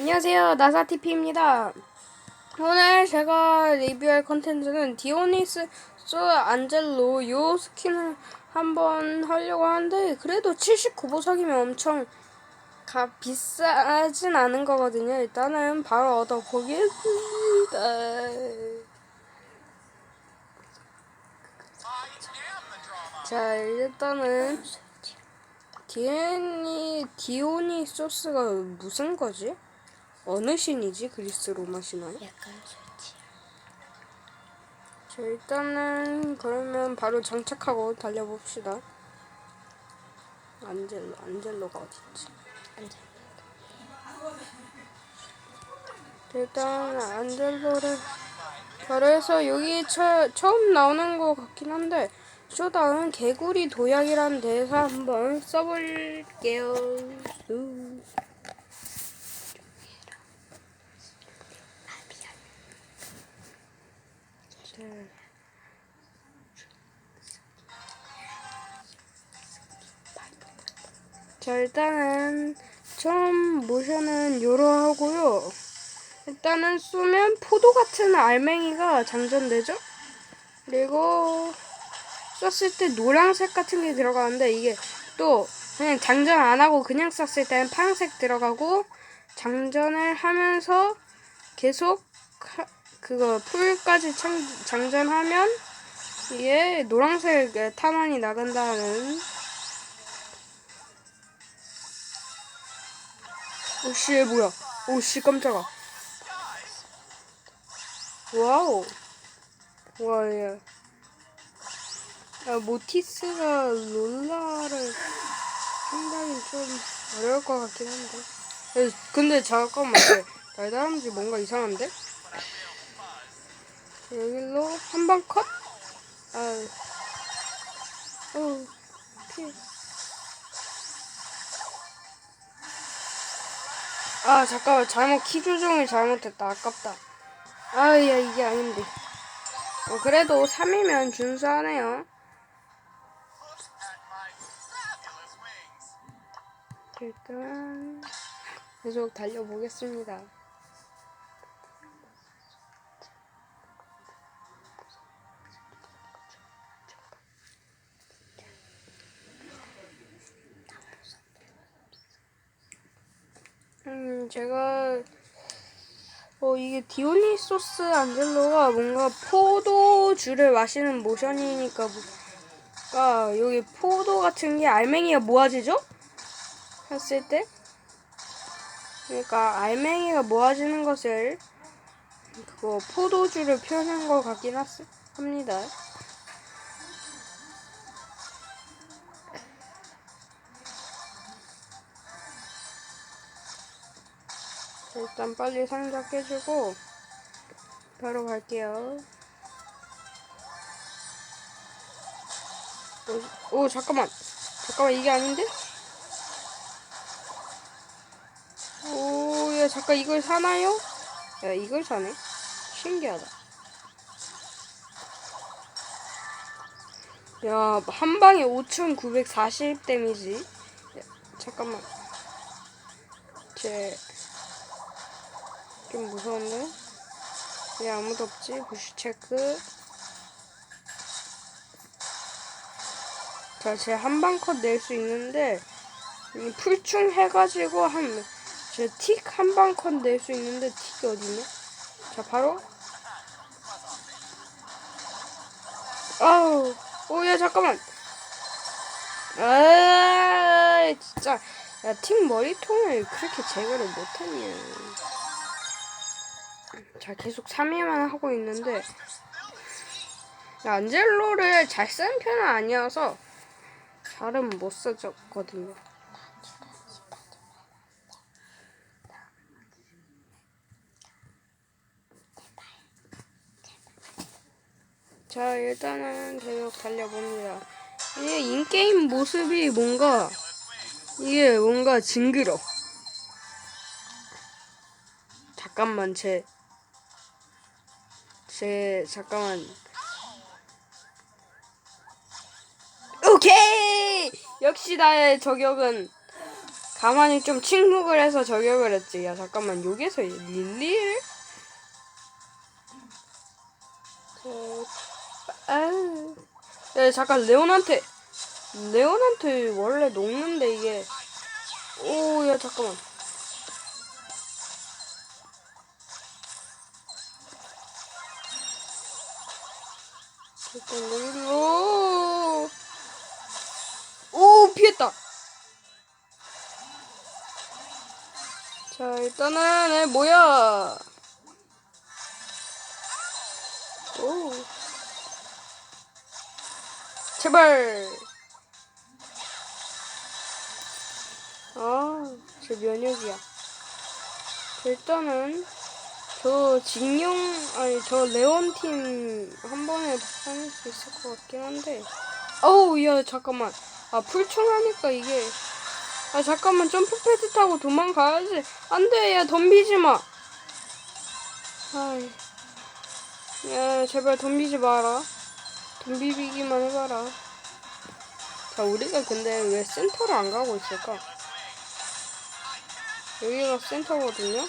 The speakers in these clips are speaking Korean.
안녕하세요. 나사TP입니다. 오늘 제가 리뷰할 컨텐츠는 디오니스 소 안젤로 요 스킨을 한번 하려고 하는데 그래도 79보 석이면 엄청 가 비싸진 않은 거거든요. 일단은 바로 얻어보겠습니다. 자 일단은 디엔이 디오니 소스가 무슨 거지? 어느 신이지? 그리스 로마 신화에? 약간 솔직. 자 일단은 그러면 바로 장착하고 달려봅시다. 안젤로 안젤로가 어딨지? 앉아. 일단 안젤로를 해서 여기 처, 처음 나오는 것 같긴 한데 쇼다운 개구리 도약이라는 대사 한번 써볼게요. 우. 자. 자 일단은 처음 모션은 요러 하고요. 일단은 쏘면 포도 같은 알맹이가 장전되죠? 그리고 쐈을 때 노란색 같은 게 들어가는데 이게 또 그냥 장전 안 하고 그냥 쐈을 때는 파란색 들어가고 장전을 하면서 계속 하- 그거 풀까지 창, 장전하면 이게 노란색 탄환이 나간다는 오씨 얘 뭐야 오씨 깜짝아 와우 와 얘. 야, 모티스가 롤라를 상당히 좀 어려울 것 같긴 한데. 에, 근데 잠깐만, 쟤 달달함지 뭔가 이상한데? 여기로 한방 컷? 아, 어, 피해. 아, 잠깐만, 잘못, 키 조정을 잘못했다. 아깝다. 아, 야, 이게 아닌데. 어, 그래도 3이면 준수하네요. 일단 계속 달려보겠습니다. 음, 제가 어 이게 디오니소스 안젤로가 뭔가 포도주를 마시는 모션이니까 뭔가 여기 포도 같은 게 알맹이가 모아지죠? 했을 때 그러니까 알맹이가 모아지는 것을 그거 포도주를 표현한 것 같긴 하, 합니다. 일단 빨리 상자 깨주고 바로 갈게요. 오, 오 잠깐만 잠깐만 이게 아닌데? 오, 야, 잠깐 이걸 사나요? 야, 이걸 사네? 신기하다. 야, 한 방에 5,940 데미지. 야, 잠깐만. 쟤, 좀 무서운데? 야, 아무도 없지? 부시 체크. 자, 쟤한방 컷 낼 수 있는데, 이 풀충 해가지고 한, 제 틱 한방 컷 낼 수 있는데 틱이 어디냐? 자 바로 아우 오 야 잠깐만 아 진짜 야 틱 머리통을 그렇게 제거를 못하냐 자 계속 3위만 하고 있는데 야, 안젤로를 잘 쓰는 편은 아니어서 잘은 못 써줬거든요 자 일단은 계속 달려봅니다. 이게 인게임 모습이 뭔가 이게 뭔가 징그러. 잠깐만 제 제 잠깐만. 오케이! 역시 나의 저격은 가만히 좀 침묵을 해서 저격을 했지. 야 잠깐만. 여기서 릴리를? 저... 아... 야 잠깐. 레온한테 레온한테 원래 녹는데 이게. 오 야 잠깐만 여기로 오 피했다. 자 일단은 애 뭐야? 오. 제발. 아, 제 면역이야. 일단은 저 직용 아니 저 레온 팀 한 번에 다닐 수 있을 것 같긴 한데. 어우 야 잠깐만. 아 풀충하니까 이게 아 잠깐만 점프 패드 타고 도망가야지. 안돼 야 덤비지 마. 아이. 야 제발 덤비지 마라. 덤비기만 해봐라. 자 우리가 근데 왜 센터를 안 가고 있을까? 여기가 센터거든요.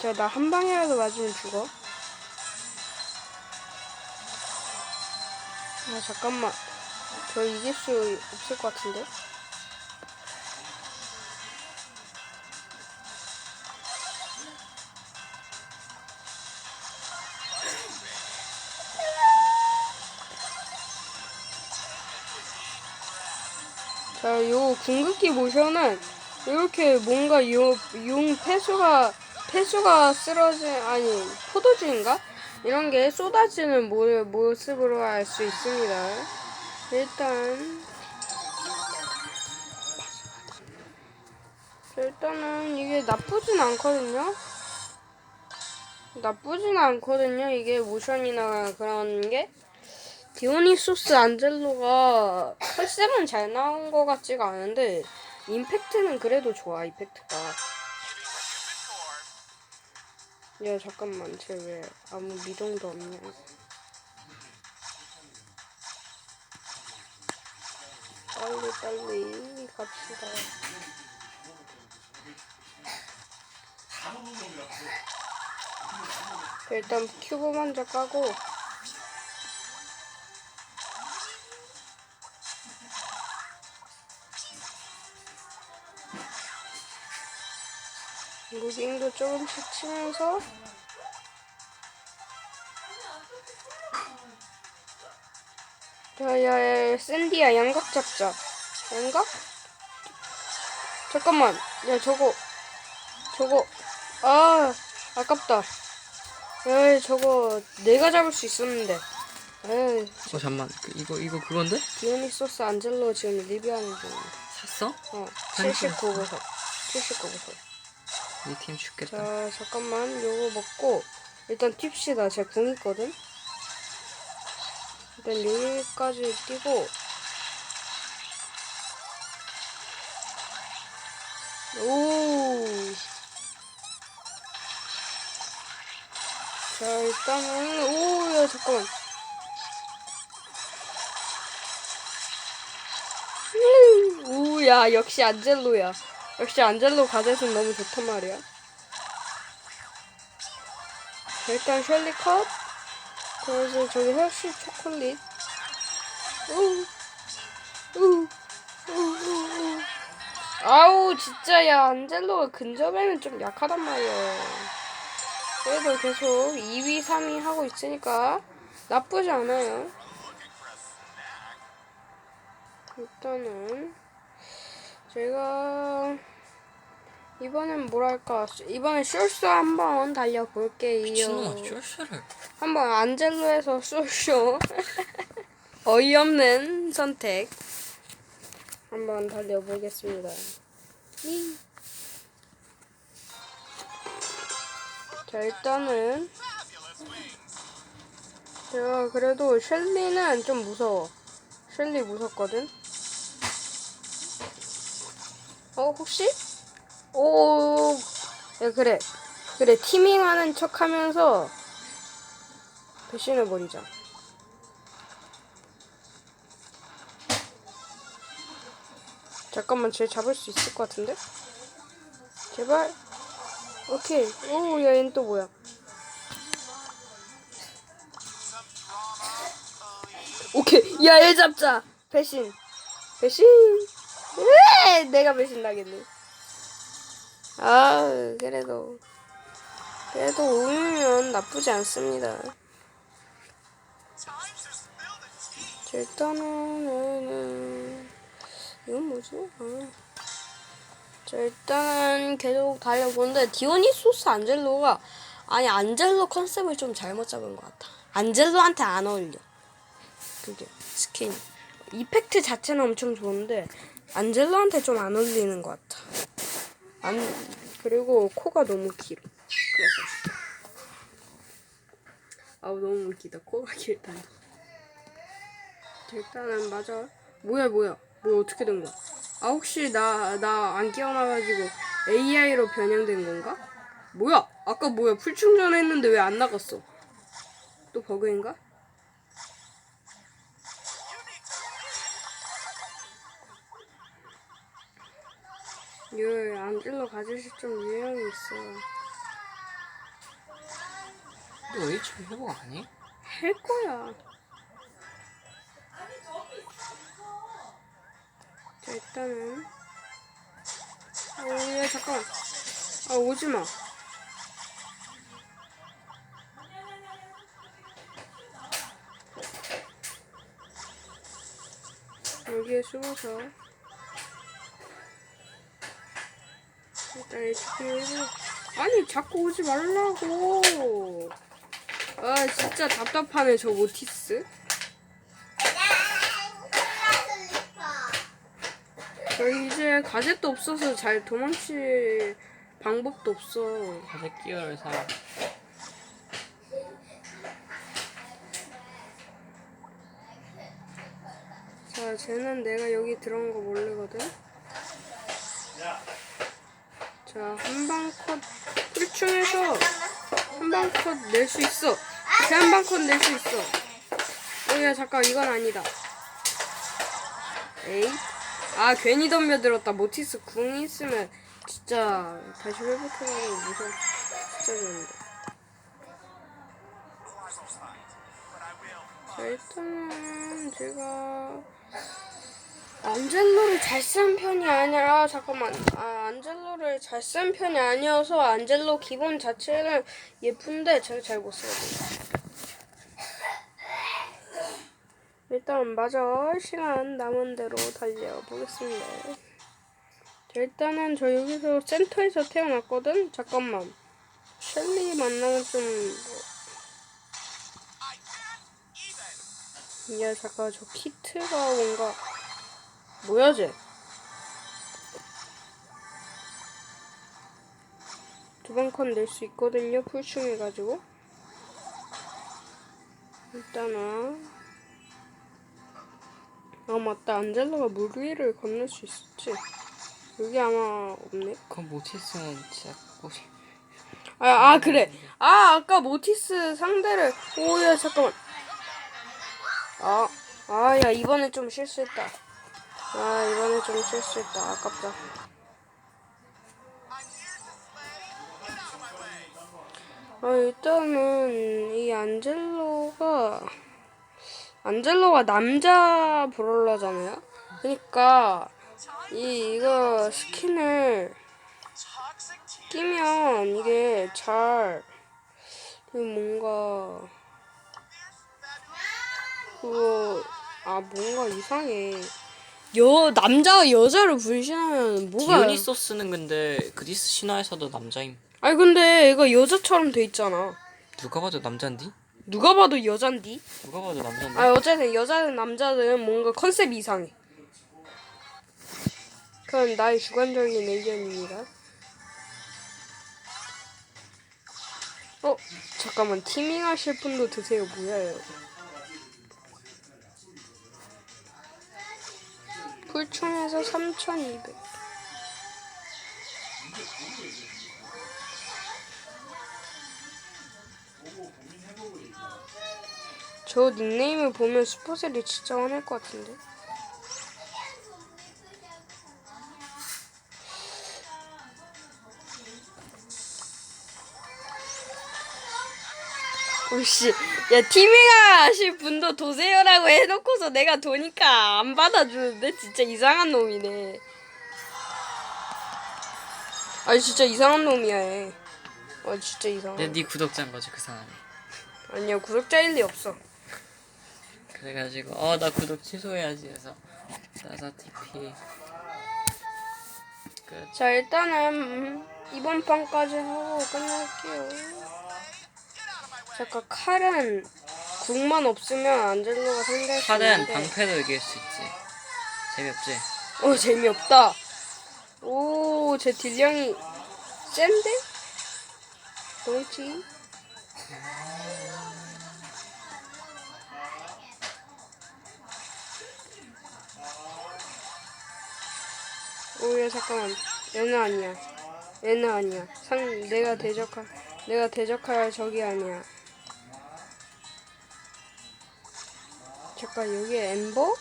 자, 나한 방이라도 맞으면 죽어. 아, 잠깐만. 저 이길 수 없을 것 같은데? 자, 요 궁극기 모션은 이렇게 뭔가 요, 용 폐수가 폐수가 쓰러진 아니 포도주인가 이런 게 쏟아지는 모, 모습으로 알 수 있습니다. 일단 일단은 이게 나쁘진 않거든요. 나쁘진 않거든요. 이게 모션이나 그런 게 디오니소스 안젤로가 컨셉은 잘 나온 것 같지가 않은데 임팩트는 그래도 좋아 임팩트가 야 잠깐만 쟤 왜 아무 미동도 없냐? 빨리 빨리 갑시다. 일단 큐브 먼저 까고 무빙도 조금씩 치면서 야야야 샌디야 양각 잡자. 양각? 잠깐만. 야 저거. 저거. 아 아깝다. 에이 저거 내가 잡을 수 있었는데. 에이. 어 잠만. 그, 이거 이거 그건데? 디오니소스 안젤로 지금 리뷰하는 중인데 샀어? 어 아니, 79보석 79보석 이 팀 죽겠다. 자 잠깐만. 요거 먹고 일단 팁시다 제가 궁 있거든? 일단 여기까지 뛰고 오. 자 일단은 오 야 잠깐만. 음, 오야 역시 안젤로야 역시 안젤로 가젯은 너무 좋단 말이야. 자, 일단 셜리 컵. 그래서 저기 헬시 초콜릿. 우, 우, 우, 우, 우. 아우 진짜 야 안젤로가 근접에는 좀 약하단 말이야. 그래도 계속 2위 3위 하고 있으니까 나쁘지 않아요. 일단은 제가 이번엔 뭐랄까 이번엔 쇼쇼 한번 달려볼게요 미친놈아 쇼쇼를 한번 안젤로에서 쇼쇼 어이없는 선택 한번 달려보겠습니다. 이. 자 일단은 제가 그래도 셸리는 좀 무서워. 셸리 무섭거든. 어 혹시? 오, 야 그래 그래 티밍하는 척하면서 배신을 버리자. 자 잠깐만 쟤 잡을 수 있을 것 같은데? 제발. 오케이. 오, 야, 얘는 또 뭐야? 오케이. 야, 얘 잡자. 배신. 배신. 내가 배신 당했네. 아, 그래도. 그래도 오면 나쁘지 않습니다. 자, 일단은, 음, 이건 뭐지? 아. 자, 일단은 계속 달려보는데, 디오니소스 안젤로가, 아니, 안젤로 컨셉을 좀 잘못 잡은 것 같아. 안젤로한테 안 어울려. 그게, 스킨. 이펙트 자체는 엄청 좋은데, 안젤로한테 좀 안 어울리는 것 같아. 안, 그리고 코가 너무 길어. 그래서. 아우, 너무 웃기다. 코가 길다니. 자, 일단은 맞아. 뭐야 뭐야. 뭐 어떻게 된 거야? 아 혹시 나 나 안 깨어나가지고 AI로 변형된 건가? 뭐야? 아까 뭐야 풀 충전했는데 왜 안 나갔어? 또 버그인가? 요 안질러 가지실 좀 유형이 있어. 너 HP 회복 안 해? 할 거야. 자 일단은 아야 잠깐 아 오지 마. 여기에 숨어서 아니 자꾸 오지 말라고. 아 진짜 답답하네 저 오티스. 저 이제 가젯도 없어서 잘 도망칠 방법도 없어. 가재 끼어를 사. 자 쟤는 내가 여기 들어온 거 모르거든. 자 한방 컷 풀충해서 한방 컷 낼 수 있어. 쟤 한방 컷 낼 수 있어. 어 야 잠깐 이건 아니다. 에이. 아 괜히 덤벼들었다. 모티스 궁 있으면 진짜 다시 회복해가지고 무서워. 진짜 좋은데. 자 일단은 제가 안젤로를 잘쓴 편이 아니라 잠깐만 아 안젤로를 잘쓴 편이 아니어서 안젤로 기본 자체는 예쁜데 제가 잘 못 써요. 일단 마저 시간 남은 대로 달려 보겠습니다. 자, 일단은 저 여기서 센터에서 태어났거든. 잠깐만 셸리 만나면 좀 야 잠깐 저 키트가 뭔가 뭐야 쟤? 두번 컷낼수 있거든요 풀충 해가지고. 일단은. 아 맞다. 안젤라가 물 위를 건널 수 있었지. 여기 아마 없네. 그럼 모티스는 진짜 꽃이. 아, 아 그래. 아 아까 모티스 상대를 오야 잠깐만. 아 아 야 이번에 좀 실수했다 아 이번에 좀 실수했다. 아깝다. 아 일단은 이 안젤로가 안젤로가 남자 브롤러잖아요? 그러니까 이 이거 스킨을 끼면 이게 잘그 뭔가 그거 아 뭔가 이상해 여 남자가 여자를 분신하면 뭐가 디오니소스는 근데 그리스 신화에서도 남자임. 아니 근데 이거 여자처럼 돼 있잖아. 누가 봐도 남잔디? 누가 봐도 여잔디? 누가 봐도 남잔디? 아 어쨌든 여자든 남자든 뭔가 컨셉이 이상해. 그건 나의 주관적인 의견입니다. 어 잠깐만. 티밍 하실 분도 드세요. 뭐야 이거 불촌에서 3200 저 닉네임을 보면 슈퍼셀이 진짜 화낼 것 같은데? 오씨. 야 티밍아 하실 분도 도세요라고 해놓고서 내가 도니까 안 받아주는데 진짜 이상한 놈이네. 아니 진짜 이상한 놈이야 얘. 아 진짜 이상한. 근데 네 구독자인 거지 그 사람이. 아니야 구독자일 리 없어. 그래가지고 어 나 구독 취소해야지 해서 나사 TP 끝. 자 일단은 음, 이번 판까지 하고 끝낼게요. 잠깐 칼은 궁만 없으면 안젤로가 상대할 수 칼은 있는데. 방패도 이길 수 있지. 재미없지? 오 재미없다. 오제 딜량이 센데? 뭐지? 오야 잠깐만 얘는 아니야. 얘는 아니야. 상 내가 대적할 내가 대적할 적이 아니야. 잠깐 여기 엠버?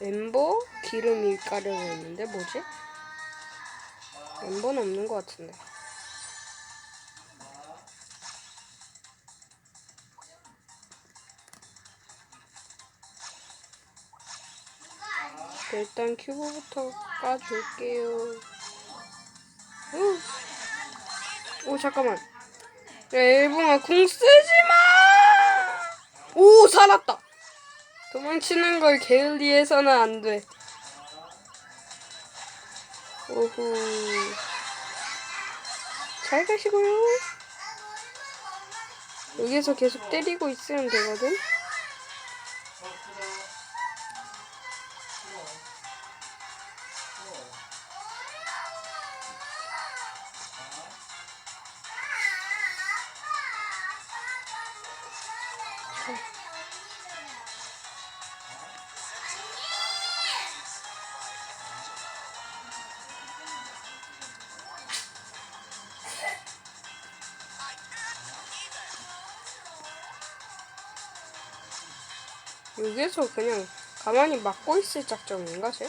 엠버 기름이 가려져 있는데 뭐지? 엠버는 없는 것 같은데. 일단 큐브부터 까줄게요. 우. 오 잠깐만. 야 일봉아 궁 쓰지 마. 오 살았다. 도망치는 걸 게을리해서는 안 돼. 오호. 잘 가시고요. 여기서 계속 때리고 있으면 되거든. 여기서 그냥 가만히 막고 있을 작정인가 쟤?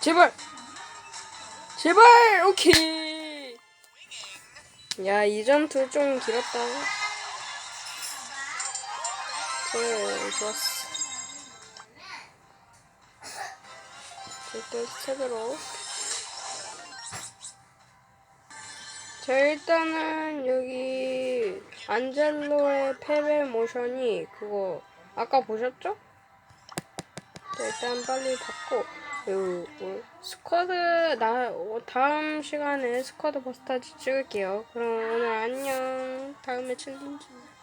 제발! 제발! 오케이! 야 이 전투 좀 길었다. 그래 좋았어. 일단 스텝으로 자 일단은 여기 안젤로의 패배 모션이 그거 아까 보셨죠? 자, 일단 빨리 받고 요, 뭐, 스쿼드 나 어, 다음 시간에 스쿼드 버스타지 찍을게요. 그럼 오늘 안녕. 다음에 챌린지. 어?